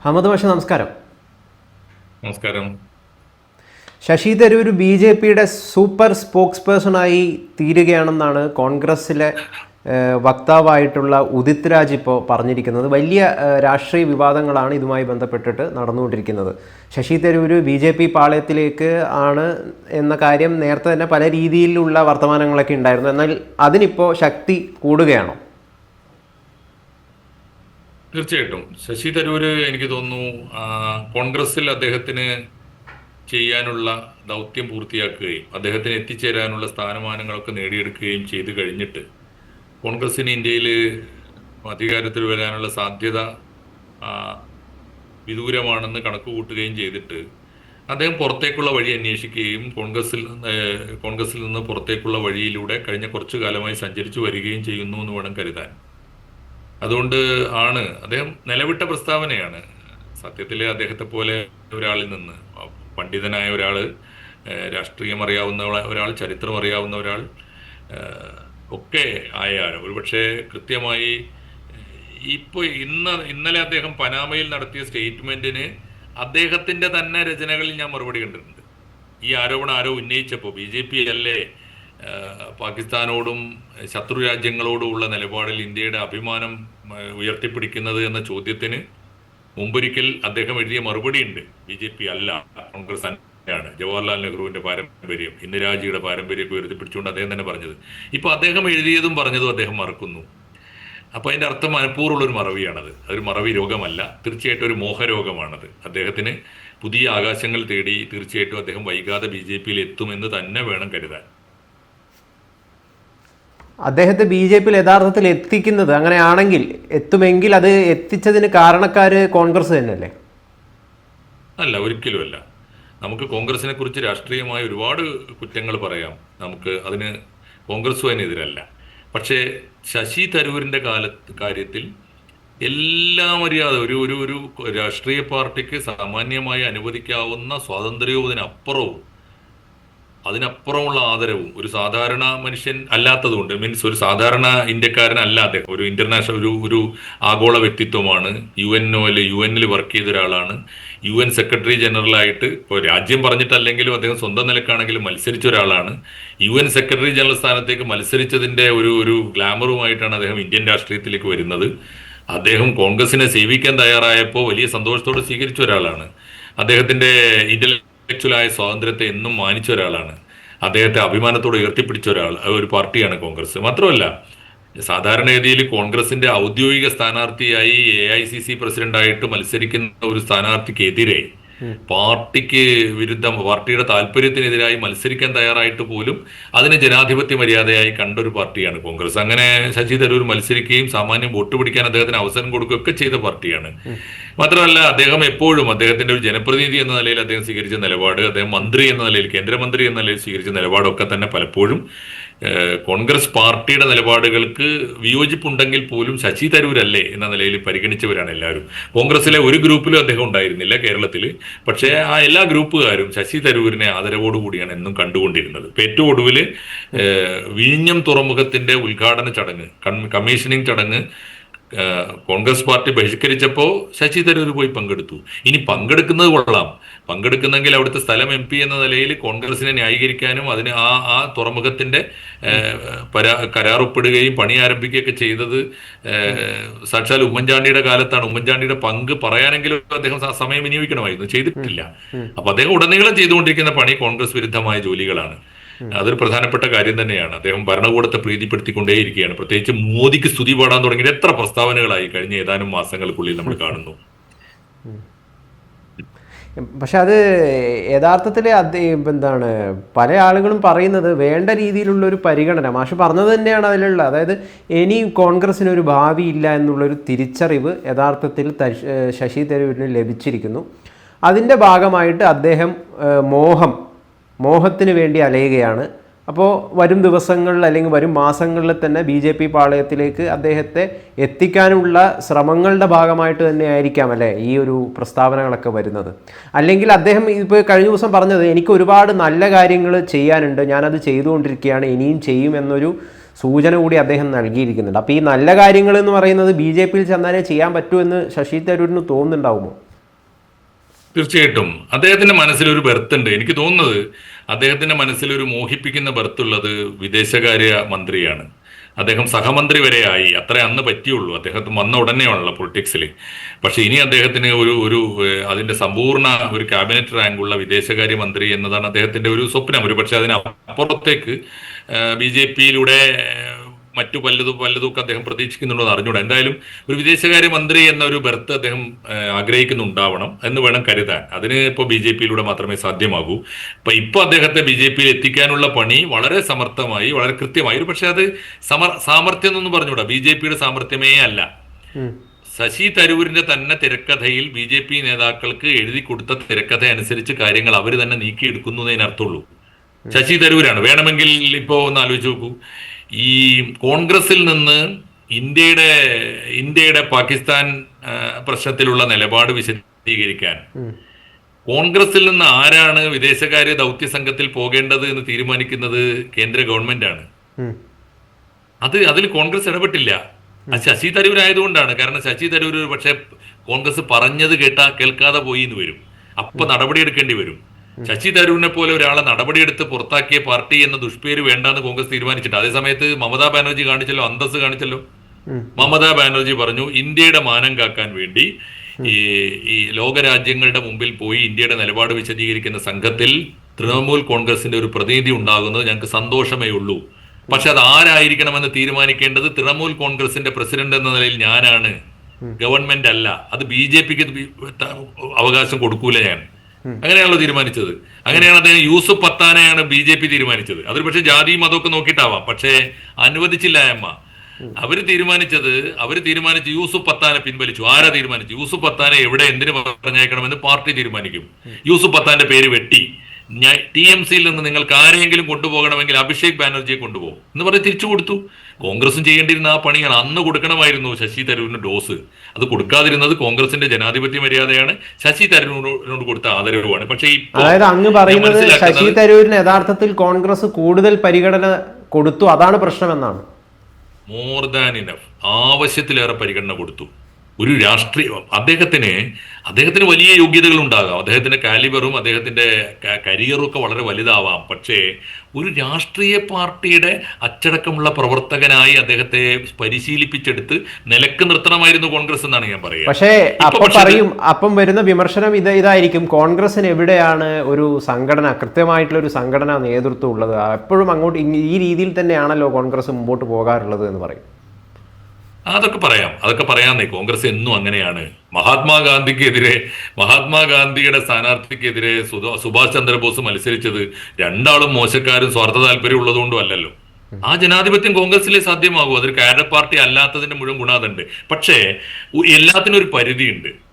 അഹമ്മദ് പക്ഷെ നമസ്കാരം. നമസ്കാരം. ശശി തരൂർ ബി ജെ പിയുടെ സൂപ്പർ സ്പോക്സ് പേഴ്സണായി തീരുകയാണെന്നാണ് കോൺഗ്രസിലെ ഏഹ്, വക്താവായിട്ടുള്ള ഉദിത് രാജ് ഇപ്പോൾ പറഞ്ഞിരിക്കുന്നത്. വലിയ രാഷ്ട്രീയ വിവാദങ്ങളാണ് ഇതുമായി ബന്ധപ്പെട്ടിട്ട് നടന്നുകൊണ്ടിരിക്കുന്നത്. Shashi Tharoor B J P പാളയത്തിലേക്ക് ആണ് എന്ന കാര്യം നേരത്തെ തന്നെ പല രീതിയിലുള്ള വർത്തമാനങ്ങളൊക്കെ ഉണ്ടായിരുന്നു. എന്നാൽ അതിനിപ്പോൾ ശക്തി കൂടുകയാണോ? തീർച്ചയായിട്ടും. ശശി തരൂര് എനിക്ക് തോന്നുന്നു കോൺഗ്രസിൽ അദ്ദേഹത്തിന് ചെയ്യാനുള്ള ദൗത്യം പൂർത്തിയാക്കുകയും അദ്ദേഹത്തിന് എത്തിച്ചേരാനുള്ള സ്ഥാനമാനങ്ങളൊക്കെ നേടിയെടുക്കുകയും ചെയ്തു കഴിഞ്ഞിട്ട് കോൺഗ്രസിന് ഇന്ത്യയിൽ അധികാരത്തിൽ വരാനുള്ള സാധ്യത വിദൂരമാണെന്ന് കണക്ക് കൂട്ടുകയും ചെയ്തിട്ട് അദ്ദേഹം പുറത്തേക്കുള്ള വഴി അന്വേഷിക്കുകയും കോൺഗ്രസിൽ കോൺഗ്രസിൽ നിന്ന് പുറത്തേക്കുള്ള വഴിയിലൂടെ കഴിഞ്ഞ കുറച്ചു കാലമായി സഞ്ചരിച്ചു വരികയും ചെയ്യുന്നു എന്ന് വേണം കരുതാൻ. അതുകൊണ്ട് ആണ്. അദ്ദേഹം നിലവിട്ട പ്രസ്താവനയാണ്. സത്യത്തിൽ അദ്ദേഹത്തെ പോലെ ഒരാളിൽ നിന്ന് പണ്ഡിതനായ ഒരാൾ രാഷ്ട്രീയം അറിയാവുന്ന ഒരാൾ ചരിത്രം അറിയാവുന്ന ഒരാൾ ഒക്കെ ആയാൽ ഒരുപക്ഷെ കൃത്യമായി ഇപ്പോൾ ഇന്ന് ഇന്നലെ അദ്ദേഹം പനാമയിൽ നടത്തിയ സ്റ്റേറ്റ്മെന്റിന് അദ്ദേഹത്തിന്റെ തന്നെ രചനകളിൽ ഞാൻ മറുപടി കണ്ടിട്ടുണ്ട്. ഈ ആരോപണം ആരോ ഉന്നയിച്ചപ്പോൾ ബി ജെ പി അല്ലേ പാകിസ്ഥാനോടും ശത്രു രാജ്യങ്ങളോടും ഉള്ള നിലപാടിൽ ഇന്ത്യയുടെ അഭിമാനം ഉയർത്തിപ്പിടിക്കുന്നത് എന്ന ചോദ്യത്തിന് മുമ്പൊരിക്കൽ അദ്ദേഹം എഴുതിയ മറുപടി ഉണ്ട് ബി ജെ പി അല്ല കോൺഗ്രസ് തന്നെയാണ്. ജവഹർലാൽ നെഹ്റുവിന്റെ പാരമ്പര്യം ഇന്ദിരാജിയുടെ പാരമ്പര്യമൊക്കെ ഉയർത്തിപ്പിടിച്ചുകൊണ്ട് അദ്ദേഹം തന്നെ പറഞ്ഞത്. ഇപ്പൊ അദ്ദേഹം എഴുതിയതും പറഞ്ഞതും അദ്ദേഹം മറക്കുന്നു. അപ്പൊ അതിന്റെ അർത്ഥം മനഃപൂർവമുള്ള ഒരു മറവിയാണത്. അതൊരു മറവി രോഗമല്ല തീർച്ചയായിട്ടും ഒരു മോഹരോഗമാണത്. അദ്ദേഹത്തിന് പുതിയ ആകാശങ്ങൾ തേടി തീർച്ചയായിട്ടും അദ്ദേഹം വൈകാതെ ബി ജെ പിയിൽ എത്തുമെന്ന് തന്നെ വേണം കരുതാൻ. അദ്ദേഹത്തെ ബി ജെ പിയിൽ യഥാർത്ഥത്തിൽ എത്തിക്കുന്നത് അങ്ങനെയാണെങ്കിൽ എത്തുമെങ്കിൽ അത് എത്തിച്ചതിന് കാരണക്കാര് കോൺഗ്രസ് തന്നെയല്ലേ? അല്ല ഒരിക്കലുമല്ല. നമുക്ക് കോൺഗ്രസിനെ കുറിച്ച് രാഷ്ട്രീയമായ ഒരുപാട് കുറ്റങ്ങൾ പറയാം. നമുക്ക് അതിന് കോൺഗ്രസ് അതിനെതിരല്ല പക്ഷേ ശശി തരൂരിന്റെ കാല കാര്യത്തിൽ എല്ലാ മര്യാദ ഒരു ഒരു ഒരു രാഷ്ട്രീയ പാർട്ടിക്ക് സാമാന്യമായി അനുവദിക്കാവുന്ന സ്വാതന്ത്ര്യവും അതിനപ്പുറവും അതിനപ്പുറമുള്ള ആദരവും ഒരു സാധാരണ മനുഷ്യൻ അല്ലാത്തതുകൊണ്ട് മീൻസ് ഒരു സാധാരണ ഇന്ത്യക്കാരൻ അല്ലാതെ ഒരു ഇന്റർനാഷണൽ ഒരു ഒരു ആഗോള വ്യക്തിത്വമാണ്. യു എൻ ഒയിൽ യു എന്നിൽ വർക്ക് ചെയ്ത ഒരാളാണ്. യു എൻ സെക്രട്ടറി ജനറൽ ആയിട്ട് ഇപ്പോൾ രാജ്യം പറഞ്ഞിട്ടല്ലെങ്കിലും അദ്ദേഹം സ്വന്തം നിലക്കാണെങ്കിലും മത്സരിച്ച ഒരാളാണ്. യു എൻ സെക്രട്ടറി ജനറൽ സ്ഥാനത്തേക്ക് മത്സരിച്ചതിന്റെ ഒരു ഒരു ഗ്ലാമറുമായിട്ടാണ് അദ്ദേഹം ഇന്ത്യൻ രാഷ്ട്രീയത്തിലേക്ക് വരുന്നത്. അദ്ദേഹം കോൺഗ്രസിനെ സേവിക്കാൻ തയ്യാറായപ്പോൾ വലിയ സന്തോഷത്തോടെ സ്വീകരിച്ച ഒരാളാണ്. അദ്ദേഹത്തിന്റെ ഇന്റലക്ച്വലായ സ്വാതന്ത്ര്യത്തെ എന്നും മാനിച്ച ഒരാളാണ്. അദ്ദേഹത്തെ അഭിമാനത്തോടെ ഉയർത്തിപ്പിടിച്ച ഒരാൾ ഒരു പാർട്ടിയാണ് കോൺഗ്രസ്. മാത്രമല്ല സാധാരണഗതിയിൽ കോൺഗ്രസിന്റെ ഔദ്യോഗിക സ്ഥാനാർത്ഥിയായി എ ഐ സി സി പ്രസിഡന്റായിട്ട് മത്സരിക്കുന്ന ഒരു സ്ഥാനാർത്ഥിക്കെതിരെ പാർട്ടിക്ക് വിരുദ്ധം പാർട്ടിയുടെ താല്പര്യത്തിനെതിരായി മത്സരിക്കാൻ തയ്യാറായിട്ട് പോലും അതിനെ ജനാധിപത്യ മര്യാദയായി കണ്ട ഒരു പാർട്ടിയാണ് കോൺഗ്രസ്. അങ്ങനെ ശശി തരൂർ മത്സരിക്കുകയും സാമാന്യം വോട്ട് പിടിക്കാൻ അദ്ദേഹത്തിന് അവസരം കൊടുക്കുകയൊക്കെ ചെയ്ത പാർട്ടിയാണ്. മാത്രമല്ല അദ്ദേഹം എപ്പോഴും അദ്ദേഹത്തിന്റെ ഒരു ജനപ്രതിനിധി എന്ന നിലയിൽ അദ്ദേഹം സ്വീകരിച്ച നിലപാട് അദ്ദേഹം മന്ത്രി എന്ന നിലയിൽ കേന്ദ്രമന്ത്രി എന്ന നിലയിൽ സ്വീകരിച്ച നിലപാടൊക്കെ തന്നെ പലപ്പോഴും കോൺഗ്രസ് പാർട്ടിയുടെ നിലപാടുകൾക്ക് വിയോജിപ്പുണ്ടെങ്കിൽ പോലും ശശി തരൂരല്ലേ എന്ന നിലയിൽ പരിഗണിച്ചവരാണ് എല്ലാവരും. കോൺഗ്രസിലെ ഒരു ഗ്രൂപ്പിലും അദ്ദേഹം ഉണ്ടായിരുന്നില്ല കേരളത്തിൽ. പക്ഷേ ആ എല്ലാ ഗ്രൂപ്പുകാരും ശശി തരൂരിനെ ആദരവോടുകൂടിയാണ് എന്നും കണ്ടുകൊണ്ടിരുന്നത്. ഏറ്റവും ഒടുവിൽ വിഴിഞ്ഞം തുറമുഖത്തിന്റെ ഉദ്ഘാടന ചടങ്ങ് കമ്മീഷനിങ് ചടങ്ങ് കോൺഗ്രസ് പാർട്ടി ബഹിഷ്കരിച്ചപ്പോൾ ശശി തരൂർ പോയി പങ്കെടുത്തു. ഇനി പങ്കെടുക്കുന്നത് കൊള്ളാം. പങ്കെടുക്കുന്നെങ്കിൽ അവിടുത്തെ സ്ഥലം എം പി എന്ന നിലയിൽ കോൺഗ്രസിനെ ന്യായീകരിക്കാനും അതിന് ആ ആ തുറമുഖത്തിന്റെ പരാ കരാറൊപ്പിടുകയും പണി ആരംഭിക്കുകയൊക്കെ ചെയ്തത് സാക്ഷാൽ ഉമ്മൻചാണ്ടിയുടെ കാലത്താണ്. ഉമ്മൻചാണ്ടിയുടെ പങ്ക് പറയാനെങ്കിലും അദ്ദേഹം സമയം വിനിയോഗിക്കണമായിരുന്നു. ചെയ്തിട്ടില്ല. അപ്പൊ അദ്ദേഹം ഉടനീളം ചെയ്തുകൊണ്ടിരിക്കുന്ന പണി കോൺഗ്രസ് വിരുദ്ധമായ ജോലികളാണ്. അതൊരു പ്രധാനപ്പെട്ട കാര്യം തന്നെയാണ്. അദ്ദേഹം ഭരണകൂടത്തെ പ്രീതിപ്പെടുത്തിക്കൊണ്ടേയിരിക്കുകയാണ്. പ്രത്യേകിച്ച് മോദിക്ക് സ്തുതി പാടാൻ തുടങ്ങിയിട്ട് എത്ര പ്രസ്താവനകളായി കഴിഞ്ഞ ഏതാനും മാസങ്ങൾക്കുള്ളിൽ നമ്മൾ കാണുന്നു. പക്ഷെ അത് യഥാർത്ഥത്തിൽ അത് എന്താണ് പല ആളുകളും പറയുന്നത് വേണ്ട രീതിയിലുള്ള ഒരു പരിഗണന. മാഷ് പറഞ്ഞത് തന്നെയാണ് അതിലുള്ള. അതായത് ഇനി കോൺഗ്രസ്സിന് ഒരു ഭാവി ഇല്ല എന്നുള്ളൊരു തിരിച്ചറിവ് യഥാർത്ഥത്തിൽ ശശി തരൂരിന് ലഭിച്ചിരിക്കുന്നു. അതിന്റെ ഭാഗമായിട്ട് അദ്ദേഹം മോഹം മോഹത്തിന് വേണ്ടി അലയുകയാണ്. അപ്പോൾ വരും ദിവസങ്ങളിൽ അല്ലെങ്കിൽ വരും മാസങ്ങളിൽ തന്നെ ബി ജെ പി പാളയത്തിലേക്ക് അദ്ദേഹത്തെ എത്തിക്കാനുള്ള ശ്രമങ്ങളുടെ ഭാഗമായിട്ട് തന്നെ ആയിരിക്കാം അല്ലേ ഈ ഒരു പ്രസ്താവനകളൊക്കെ വരുന്നത്. അല്ലെങ്കിൽ അദ്ദേഹം ഇപ്പോൾ കഴിഞ്ഞ ദിവസം പറഞ്ഞത് എനിക്ക് ഒരുപാട് നല്ല കാര്യങ്ങൾ ചെയ്യാനുണ്ട് ഞാനത് ചെയ്തുകൊണ്ടിരിക്കുകയാണ് ഇനിയും ചെയ്യും എന്നൊരു സൂചന കൂടി അദ്ദേഹം നൽകിയിരിക്കുന്നുണ്ട്. അപ്പോൾ ഈ നല്ല കാര്യങ്ങൾ എന്ന് പറയുന്നത് ബി ജെ പിയിൽ ചെന്നാലേ ചെയ്യാൻ പറ്റൂ എന്ന് ശശി തരൂരിന് തോന്നുന്നുണ്ടാവുമോ? തീർച്ചയായിട്ടും. അദ്ദേഹത്തിന്റെ മനസ്സിൽ ഒരു ബെർത്ത് ഉണ്ട് എനിക്ക് തോന്നുന്നത് അദ്ദേഹത്തിന്റെ മനസ്സിൽ ഒരു മോഹിപ്പിക്കുന്ന ബർത്തുള്ളത് വിദേശകാര്യ മന്ത്രിയാണ്. അദ്ദേഹം സഹമന്ത്രി വരെ ആയി. അത്ര അന്ന് പറ്റിയുള്ളൂ. അദ്ദേഹത്തിന് വന്ന ഉടനെയാണല്ലോ പൊളിറ്റിക്സിൽ പക്ഷെ ഇനി അദ്ദേഹത്തിന് ഒരു ഒരു അതിന്റെ സമ്പൂർണ ഒരു ക്യാബിനറ്റ് റാങ്കുള്ള വിദേശകാര്യ മന്ത്രി എന്നതാണ് അദ്ദേഹത്തിന്റെ ഒരു സ്വപ്നം. ഒരു പക്ഷെ അതിന് അപ്പുറത്തേക്ക് ബി ജെ പിയിലൂടെ മറ്റു പലതും പലതും ഒക്കെ അദ്ദേഹം പ്രതീക്ഷിക്കുന്നുണ്ടോ എന്ന് അറിഞ്ഞൂടാ. എന്തായാലും ഒരു വിദേശകാര്യ മന്ത്രി എന്ന ഒരു ബെർത്ത് അദ്ദേഹം ആഗ്രഹിക്കുന്നുണ്ടാവണം എന്ന് വേണം കരുതാൻ. അതിന് ഇപ്പോൾ ബി ജെ പിയിലൂടെ മാത്രമേ സാധ്യമാകൂ. അപ്പൊ ഇപ്പൊ അദ്ദേഹത്തെ ബി ജെ പിയിൽ എത്തിക്കാനുള്ള പണി വളരെ സമർത്ഥമായി വളരെ കൃത്യമായി. ഒരു പക്ഷെ അത് സമർ സാമർത്ഥ്യം എന്നൊന്നും പറഞ്ഞുകൂടാ. ബി ജെ പിയുടെ സാമർത്ഥ്യമേ അല്ല. ശശി തരൂരിന്റെ തന്നെ തിരക്കഥയിൽ ബി ജെ പി നേതാക്കൾക്ക് എഴുതി കൊടുത്ത തിരക്കഥ അനുസരിച്ച് കാര്യങ്ങൾ അവർ തന്നെ നീക്കിയെടുക്കുന്നു എന്നതിനർത്ഥമുള്ളൂ ശശി തരൂരാണ്. വേണമെങ്കിൽ ഇപ്പോ ഒന്ന് ആലോചിച്ച് നോക്കൂ. ഈ കോൺഗ്രസിൽ നിന്ന് ഇന്ത്യയുടെ ഇന്ത്യയുടെ പാകിസ്ഥാൻ പ്രശ്നത്തിലുള്ള നിലപാട് വിശദീകരിക്കാൻ. കോൺഗ്രസിൽ നിന്ന് ആരാണ് വിദേശകാര്യ ദൗത്യ സംഘത്തിൽ പോകേണ്ടത് എന്ന് തീരുമാനിക്കുന്നത് കേന്ദ്ര ഗവൺമെന്റാണ്. ആണ് അത് അതിൽ കോൺഗ്രസ് ഇടപെട്ടില്ല. അത് ശശി തരൂർ ആയതുകൊണ്ടാണ് കാരണം ശശി തരൂർ പക്ഷെ കോൺഗ്രസ് പറഞ്ഞത് കേട്ടാ കേൾക്കാതെ പോയി എന്ന് വരും. അപ്പൊ നടപടിയെടുക്കേണ്ടി വരും. ശശി തരൂരിനെ പോലെ ഒരാളെ നടപടിയെടുത്ത് പുറത്താക്കിയ പാർട്ടി എന്ന ദുഷ്പേര് വേണ്ടെന്ന് കോൺഗ്രസ് തീരുമാനിച്ചിട്ട്. അതേ സമയത്ത് മമതാ ബാനർജി കാണിച്ചല്ലോ അന്തസ് കാണിച്ചല്ലോ. മമതാ ബാനർജി പറഞ്ഞു ഇന്ത്യയുടെ മാനം കാക്കാൻ വേണ്ടി ഈ ഈ ലോകരാജ്യങ്ങളുടെ മുമ്പിൽ പോയി ഇന്ത്യയുടെ നിലപാട് വിശദീകരിക്കുന്ന സംഘത്തിൽ തൃണമൂൽ കോൺഗ്രസിന്റെ ഒരു പ്രതിനിധി ഉണ്ടാകുന്നത് ഞങ്ങൾക്ക് സന്തോഷമേ ഉള്ളൂ. പക്ഷെ അത് ആരായിരിക്കണമെന്ന് തീരുമാനിക്കേണ്ടത് തൃണമൂൽ കോൺഗ്രസിന്റെ പ്രസിഡന്റ് എന്ന നിലയിൽ ഞാനാണ്. ഗവൺമെന്റ് അല്ല. അത് ബി ജെ പിക്ക് അവകാശം കൊടുക്കൂല ഞാൻ. അങ്ങനെയാണല്ലോ തീരുമാനിച്ചത്. അങ്ങനെയാണ് അദ്ദേഹം യൂസുഫ് പത്താനെയാണ് ബി ജെ പി തീരുമാനിച്ചത്. അതൊരു പക്ഷേ ജാതി മതമൊക്കെ നോക്കിയിട്ടാവാം. പക്ഷേ അനുവദിച്ചില്ല അമ്മ അവർ തീരുമാനിച്ചത് അവർ തീരുമാനിച്ച് യൂസുഫ് പത്താനെ പിൻവലിച്ചു. ആരാ തീരുമാനിച്ചു യൂസുഫ് പത്താനെ എവിടെ എന്തിനു പറഞ്ഞേക്കണമെന്ന് പാർട്ടി തീരുമാനിക്കും. യൂസുഫ് പത്താന്റെ പേര് വെട്ടി. ടി എം സിയിൽ നിന്ന് നിങ്ങൾക്ക് ആരെങ്കിലും കൊണ്ടുപോകണമെങ്കിൽ അഭിഷേക് ബാനർജിയെ കൊണ്ടുപോകും. എന്ന് പറഞ്ഞ് തിരിച്ചു കൊടുത്തു. കോൺഗ്രസും ചെയ്യേണ്ടിയിരുന്ന ആ പണിയാണ്. അന്ന് കൊടുക്കണമായിരുന്നു ശശി തരൂരിന് ഡോസ്. അത് കൊടുക്കാതിരുന്നത് കോൺഗ്രസിന്റെ ജനാധിപത്യ മര്യാദയാണ്. ശശി തരൂരിനോട് കൊടുത്ത ആദരവുമാണ്. പക്ഷേ ഈ അതായത് അങ്ങ് പറയുന്നത് ശശി തരൂരിന് യഥാർത്ഥത്തിൽ കോൺഗ്രസ് കൂടുതൽ പരിഗണന കൊടുത്തു. അതാണ് പ്രശ്നമെന്നാണ്. മോർ ദാൻ ഇനഫ് ആവശ്യത്തിലേറെ പരിഗണന കൊടുത്തു. ഒരു രാഷ്ട്രീയ. അദ്ദേഹത്തിന് അദ്ദേഹത്തിന് വലിയ യോഗ്യതകൾ ഉണ്ടാകാം അദ്ദേഹത്തിന്റെ കാലിബറും അദ്ദേഹത്തിന്റെ കരിയറും ഒക്കെ വളരെ വലുതാവാം. പക്ഷേ ഒരു രാഷ്ട്രീയ പാർട്ടിയുടെ അച്ചടക്കമുള്ള പ്രവർത്തകനായി അദ്ദേഹത്തെ പരിശീലിപ്പിച്ചെടുത്ത് നിലയ്ക്ക് നിർത്തണമായിരുന്നു കോൺഗ്രസ് എന്നാണ് ഞാൻ പറയുക. പക്ഷേ അപ്പം പറയും അപ്പം വരുന്ന വിമർശനം ഇത് ഇതായിരിക്കും. കോൺഗ്രസിന് എവിടെയാണ് ഒരു സംഘടന കൃത്യമായിട്ടുള്ള ഒരു സംഘടന നേതൃത്വം ഉള്ളത്? എപ്പോഴും അങ്ങോട്ട് ഈ രീതിയിൽ തന്നെയാണല്ലോ കോൺഗ്രസ് മുമ്പോട്ട് പോകാറുള്ളത് എന്ന് പറയും. അതൊക്കെ പറയാം. അതൊക്കെ പറയാന്നേ കോൺഗ്രസ് എന്നും അങ്ങനെയാണ്. മഹാത്മാഗാന്ധിക്കെതിരെ മഹാത്മാഗാന്ധിയുടെ സ്ഥാനാർത്ഥിക്കെതിരെ സുഭാഷ് ചന്ദ്രബോസ് മത്സരിച്ചത് രണ്ടാളും മോശക്കാരും സ്വാർത്ഥ താല്പര്യം ഉള്ളതുകൊണ്ടും അല്ലല്ലോ. ആ ജനാധിപത്യം കോൺഗ്രസിലെ സാധ്യമാകൂ. അതൊരു കാഡർ പാർട്ടി അല്ലാത്തതിന്റെ മുഴുവൻ ഗുണാതുണ്ട് പക്ഷേ എല്ലാത്തിനും ഒരു പരിധിയുണ്ട്.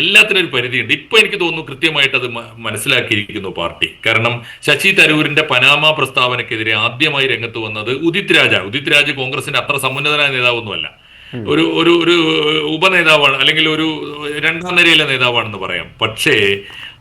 എല്ലാത്തിനും ഒരു പരിധിയുണ്ട്. ഇപ്പൊ എനിക്ക് തോന്നുന്നു കൃത്യമായിട്ട് അത് മനസ്സിലാക്കിയിരിക്കുന്നു പാർട്ടി. കാരണം ശശി തരൂരിന്റെ പനാമ പ്രസ്താവനക്കെതിരെ ആദ്യമായി രംഗത്ത് വന്നത് ഉദിത് രാജാണ്. ഉദിത് രാജ് കോൺഗ്രസിന്റെ അത്ര സമുന്നതനായ നേതാവൊന്നുമല്ല. ഒരു ഒരു ഒരു ഉപനേതാവാണ് അല്ലെങ്കിൽ ഒരു രണ്ടാം നിരയിലെ നേതാവാണെന്ന് പറയാം. പക്ഷേ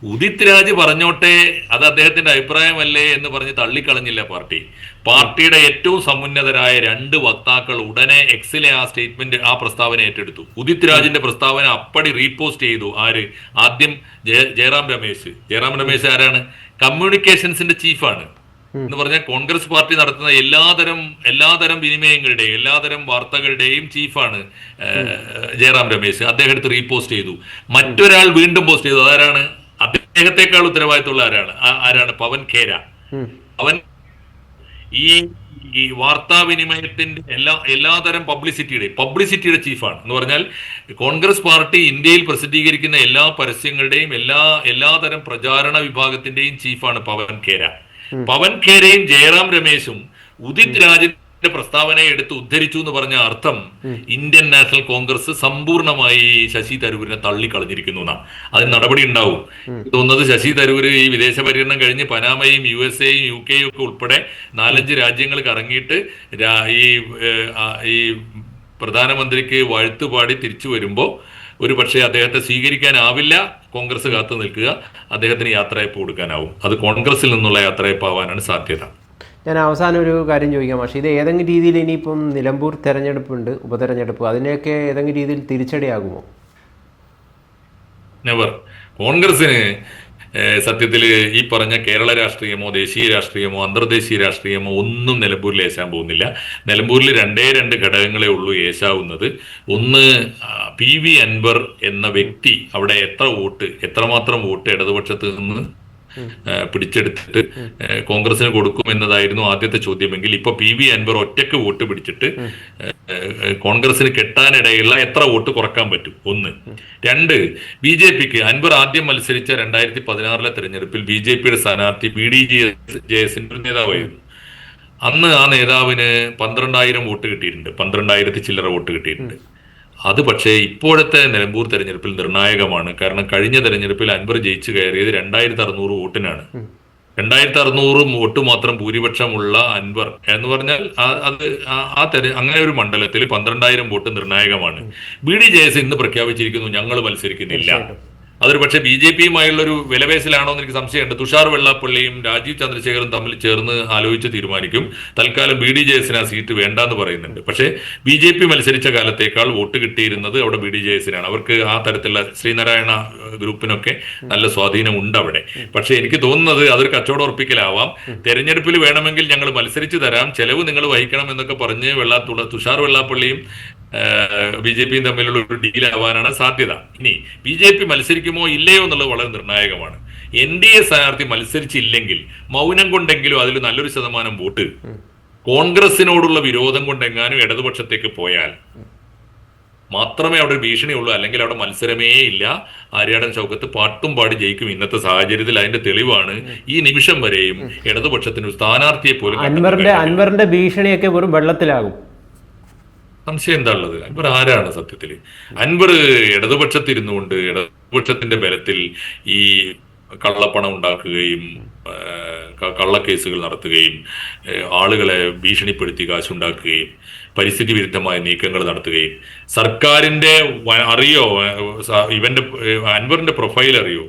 ഉദിത് രാജ് പറഞ്ഞോട്ടെ അത് അദ്ദേഹത്തിന്റെ അഭിപ്രായമല്ലേ എന്ന് പറഞ്ഞ് തള്ളിക്കളഞ്ഞില്ല പാർട്ടി. പാർട്ടിയുടെ ഏറ്റവും സമുന്നതരായ രണ്ട് വക്താക്കൾ ഉടനെ എക്സിലെ ആ സ്റ്റേറ്റ്മെന്റ് ആ പ്രസ്താവന ഏറ്റെടുത്തു. ഉദിത് രാജിന്റെ പ്രസ്താവന അപ്പടി റീപോസ്റ്റ് ചെയ്തു. ആര്? ആദ്യം ജയ- ജയറാം രമേശ്. ജയറാം രമേശ് ആരാണ്? കമ്മ്യൂണിക്കേഷൻസിന്റെ ചീഫാണ്. എന്ന് പറഞ്ഞാൽ കോൺഗ്രസ് പാർട്ടി നടത്തുന്ന എല്ലാതരം എല്ലാതരം വിനിമയങ്ങളുടെയും എല്ലാതരം വാർത്തകളുടെയും ചീഫാണ് ജയറാം രമേശ്. അദ്ദേഹം എടുത്ത് റീപോസ്റ്റ് ചെയ്തു. മറ്റൊരാൾ വീണ്ടും പോസ്റ്റ് ചെയ്തു. അതാരാണ്? അദ്ദേഹത്തെക്കാൾ ഉത്തരവാദിത്തമുള്ള ആരാണ്? ആരാണ്? പവൻ ഖേര. അവൻ ഈ ഈ വാർത്താവിനിമയത്തിന്റെ എല്ലാ എല്ലാതരം പബ്ലിസിറ്റിയുടെ പബ്ലിസിറ്റിയുടെ ചീഫാണ്. എന്ന് പറഞ്ഞാൽ കോൺഗ്രസ് പാർട്ടി ഇന്ത്യയിൽ പ്രസിദ്ധീകരിക്കുന്ന എല്ലാ പരസ്യങ്ങളുടെയും എല്ലാ എല്ലാതരം പ്രചാരണ വിഭാഗത്തിന്റെയും ചീഫാണ് പവൻ ഖേര. പവൻ ഖേരയും ജയറാം രമേശും ഉദിത് രാജിന്റെ പ്രസ്താവനയെ എടുത്ത് ഉദ്ധരിച്ചു എന്ന് പറഞ്ഞ അർത്ഥം ഇന്ത്യൻ നാഷണൽ കോൺഗ്രസ് സമ്പൂർണമായി ശശി തരൂരിനെ തള്ളിക്കളഞ്ഞിരിക്കുന്നു എന്നാണ് അതിന് നടപടി ഉണ്ടാവും. തോന്നുന്നത് ശശി തരൂര് ഈ വിദേശ പര്യടനം കഴിഞ്ഞ് പനാമയും യു എസ് എയും യു കെയും ഒക്കെ ഉൾപ്പെടെ നാലഞ്ച് രാജ്യങ്ങൾ കറങ്ങിയിട്ട് ഈ ഈ പ്രധാനമന്ത്രിക്ക് വാഴ്ത്തുപാടി തിരിച്ചു വരുമ്പോൾ ഒരു പക്ഷേ അദ്ദേഹത്തെ സ്വീകരിക്കാനാവില്ല കോൺഗ്രസ് കാത്തു നിൽക്കുക അദ്ദേഹത്തിന് യാത്രയപ്പ് കൊടുക്കാനാവും. അത് കോൺഗ്രസിൽ നിന്നുള്ള യാത്രയപ്പ് ആവാനാണ് സാധ്യത. ഞാൻ അവസാനം ഒരു കാര്യം ചോദിക്കാം പക്ഷേ ഇത് ഏതെങ്കിലും രീതിയിൽ ഇനിയിപ്പം നിലമ്പൂർ തെരഞ്ഞെടുപ്പുണ്ട് ഉപതെരഞ്ഞെടുപ്പ് അതിനെയൊക്കെ ഏതെങ്കിലും രീതിയിൽ തിരിച്ചടിയാകുമോ? നെവർ കോൺഗ്രസിന് സത്യത്തിൽ ഈ പറഞ്ഞ കേരള രാഷ്ട്രീയമോ ദേശീയ രാഷ്ട്രീയമോ അന്തർദേശീയ രാഷ്ട്രീയമോ ഒന്നും നിലമ്പൂരിൽ ഏശാൻ പോകുന്നില്ല. നിലമ്പൂരിൽ രണ്ടേ രണ്ട് ഘടകങ്ങളെ ഉള്ളൂ ഏശാവുന്നത്. ഒന്ന് പി വി അൻവർ എന്ന വ്യക്തി അവിടെ എത്ര വോട്ട് എത്രമാത്രം വോട്ട് ഇടതുപക്ഷത്ത് നിന്ന് പിടിച്ചെടുത്തിട്ട് കോൺഗ്രസിന് കൊടുക്കും എന്നതായിരുന്നു ആദ്യത്തെ ചോദ്യമെങ്കിൽ ഇപ്പൊ പി വി അൻവർ ഒറ്റയ്ക്ക് വോട്ട് പിടിച്ചിട്ട് കോൺഗ്രസിന് കെട്ടാനിടയുള്ള എത്ര വോട്ട് കുറയ്ക്കാൻ പറ്റും? ഒന്ന്. രണ്ട് ബി ജെ പിക്ക് അൻവർ ആദ്യം മത്സരിച്ച രണ്ടായിരത്തി പതിനാറിലെ തെരഞ്ഞെടുപ്പിൽ ബി ജെ പിയുടെ സ്ഥാനാർത്ഥി ബി ഡി ജെ ജെ എസിന്റെ നേതാവായിരുന്നു. അന്ന് ആ നേതാവിന് പന്ത്രണ്ടായിരം വോട്ട് കിട്ടിയിട്ടുണ്ട്. പന്ത്രണ്ടായിരത്തി ചില്ലറ വോട്ട് കിട്ടിയിട്ടുണ്ട്. അത് പക്ഷേ ഇപ്പോഴത്തെ നിലമ്പൂർ തെരഞ്ഞെടുപ്പിൽ നിർണായകമാണ്. കാരണം കഴിഞ്ഞ തെരഞ്ഞെടുപ്പിൽ അൻവർ ജയിച്ചു കയറിയത് രണ്ടായിരത്തി അറുന്നൂറ് വോട്ടിനാണ്. രണ്ടായിരത്തി അറുന്നൂറ് വോട്ട് മാത്രം ഭൂരിപക്ഷമുള്ള അൻവർ എന്ന് പറഞ്ഞാൽ അത് ആ- തെര അങ്ങനെ ഒരു മണ്ഡലത്തിൽ പന്ത്രണ്ടായിരം വോട്ട് നിർണായകമാണ്. ബി ഡി ജെ എസ് ഇന്ന് പ്രഖ്യാപിച്ചിരിക്കുന്നു ഞങ്ങൾ മത്സരിക്കുന്നില്ല. അതൊരു പക്ഷേ ബി ജെ പിയുമായുള്ള ഒരു വിലപേശലാണോ എന്ന് എനിക്ക് സംശയമുണ്ട്. തുഷാർ വെള്ളാപ്പള്ളിയും രാജീവ് ചന്ദ്രശേഖറും തമ്മിൽ ചേർന്ന് ആലോചിച്ച് തീരുമാനിക്കും. തൽക്കാലം ബി ഡി ജെ എസിന് ആ സീറ്റ് വേണ്ടാന്ന് പറയുന്നുണ്ട്. പക്ഷേ ബി ജെ പി മത്സരിച്ച കാലത്തേക്കാൾ വോട്ട് കിട്ടിയിരുന്നത് അവിടെ ബി ഡി ജെ എസിനാണ്. അവർക്ക് ആ തരത്തിലുള്ള ശ്രീനാരായണ ഗ്രൂപ്പിനൊക്കെ നല്ല സ്വാധീനമുണ്ട് അവിടെ പക്ഷേ എനിക്ക് തോന്നുന്നത് അതൊരു കച്ചവടം ഉറപ്പിക്കലാവാം. തെരഞ്ഞെടുപ്പിൽ വേണമെങ്കിൽ ഞങ്ങൾ മത്സരിച്ച് തരാം. ചെലവ് നിങ്ങൾ വഹിക്കണം എന്നൊക്കെ പറഞ്ഞ് വെള്ളാ തുഷാർ വെള്ളാപ്പള്ളിയും ബി ജെ പിയും തമ്മിലുള്ള ഒരു ഡീലാവാനാണ് സാധ്യത. ഇനി ബി ജെ പി മത്സരിക്കുമോ ഇല്ലയോ എന്നുള്ളത് വളരെ നിർണായകമാണ്. എൻ ഡി എ സ്ഥാനാർത്ഥി മത്സരിച്ചില്ലെങ്കിൽ മൗനം കൊണ്ടെങ്കിലും അതിൽ നല്ലൊരു ശതമാനം വോട്ട്. കോൺഗ്രസിനോടുള്ള വിരോധം കൊണ്ടെങ്ങാനും ഇടതുപക്ഷത്തേക്ക് പോയാൽ മാത്രമേ അവിടെ ഒരു ഭീഷണിയുള്ളൂ. അല്ലെങ്കിൽ അവിടെ മത്സരമേ ഇല്ല. ആര്യാടൻ ചൗക്കത്ത് പാട്ടും പാടി ജയിക്കും ഇന്നത്തെ സാഹചര്യത്തിൽ. അതിന്റെ തെളിവാണ് ഈ നിമിഷം വരെയും ഇടതുപക്ഷത്തിന് സ്ഥാനാർത്ഥിയെ പോലും അൻവറിന്റെ അൻവറിന്റെ ഭീഷണിയൊക്കെ വെറും വെള്ളത്തിലാകും. സംശയം എന്താ ഉള്ളത്? അൻവർ ആരാണ് സത്യത്തിൽ? അൻവർ ഇടതുപക്ഷത്തിരുന്നുകൊണ്ട് ഇടതുപക്ഷത്തിന്റെ ബലത്തിൽ ഈ കള്ളപ്പണം ഉണ്ടാക്കുകയും കള്ളക്കേസുകൾ നടത്തുകയും ആളുകളെ ഭീഷണിപ്പെടുത്തി കാശുണ്ടാക്കുകയും പരിസ്ഥിതി വിരുദ്ധമായ നീക്കങ്ങൾ നടത്തുകയും സർക്കാരിന്റെ അറിയോ? ഇവന്റെ അൻവറിന്റെ പ്രൊഫൈൽ അറിയോ?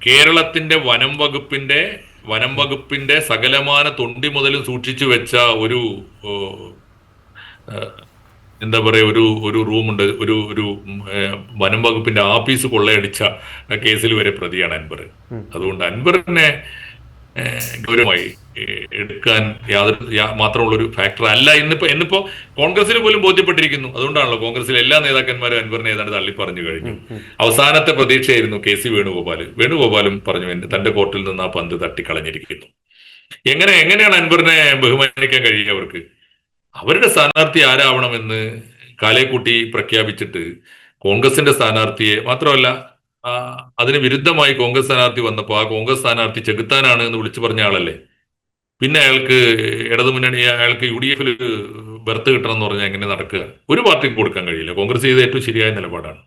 കേരളത്തിന്റെ വനം വകുപ്പിന്റെ വനം വകുപ്പിന്റെ സകലമാന തൊണ്ടി മുതലും സൂക്ഷിച്ചു വെച്ച ഒരു എന്താ പറയുക ഒരു ഒരു റൂമുണ്ട് ഒരു ഒരു വനം വകുപ്പിന്റെ ആഫീസ് കൊള്ളയടിച്ച കേസിൽ വരെ പ്രതിയാണ് അൻവർ. അതുകൊണ്ട് അൻവറിനെ ഗൗരവമായി എടുക്കാൻ യാതൊരു മാത്രമുള്ള ഒരു ഫാക്ടർ അല്ല. ഇന്നിപ്പോ ഇന്നിപ്പോ കോൺഗ്രസിന് പോലും ബോധ്യപ്പെട്ടിരിക്കുന്നു. അതുകൊണ്ടാണല്ലോ കോൺഗ്രസിലെ എല്ലാ നേതാക്കന്മാരും അൻവറിനെ ഏതാണ്ട് തള്ളി പറഞ്ഞു കഴിഞ്ഞു അവസാനത്തെ പ്രതീക്ഷയായിരുന്നു കെ സി വേണുഗോപാൽ വേണുഗോപാലും പറഞ്ഞു "എന്റെ- തന്റെ കോർട്ടിൽ നിന്ന് ആ പന്ത് തട്ടിക്കളഞ്ഞിരിക്കുന്നു. എങ്ങനെ എങ്ങനെയാണ് അൻവറിനെ ബഹുമാനിക്കാൻ കഴിയുക അവർക്ക്? അവരുടെ സ്ഥാനാർത്ഥി ആരാവണമെന്ന് കാലേക്കൂട്ടി പ്രഖ്യാപിച്ചിട്ട് കോൺഗ്രസിന്റെ സ്ഥാനാർത്ഥിയെ മാത്രമല്ല അതിന് വിരുദ്ധമായി കോൺഗ്രസ് സ്ഥാനാർത്ഥി വന്നപ്പോൾ ആ കോൺഗ്രസ് സ്ഥാനാർത്ഥി ചെകുത്താനാണ് എന്ന് വിളിച്ചു പറഞ്ഞ ആളല്ലേ? പിന്നെ അയാൾക്ക് ഇടതുമുന്നണി അയാൾക്ക് യു ഡി എഫിൽ ബർത്ത് കിട്ടണം എന്ന് പറഞ്ഞാൽ എങ്ങനെ നടക്കുക? ഒരു പാർട്ടിക്ക് കൊടുക്കാൻ കഴിയില്ല. കോൺഗ്രസ് ചെയ്ത ഏറ്റവും ശരിയായ നിലപാടാണ്.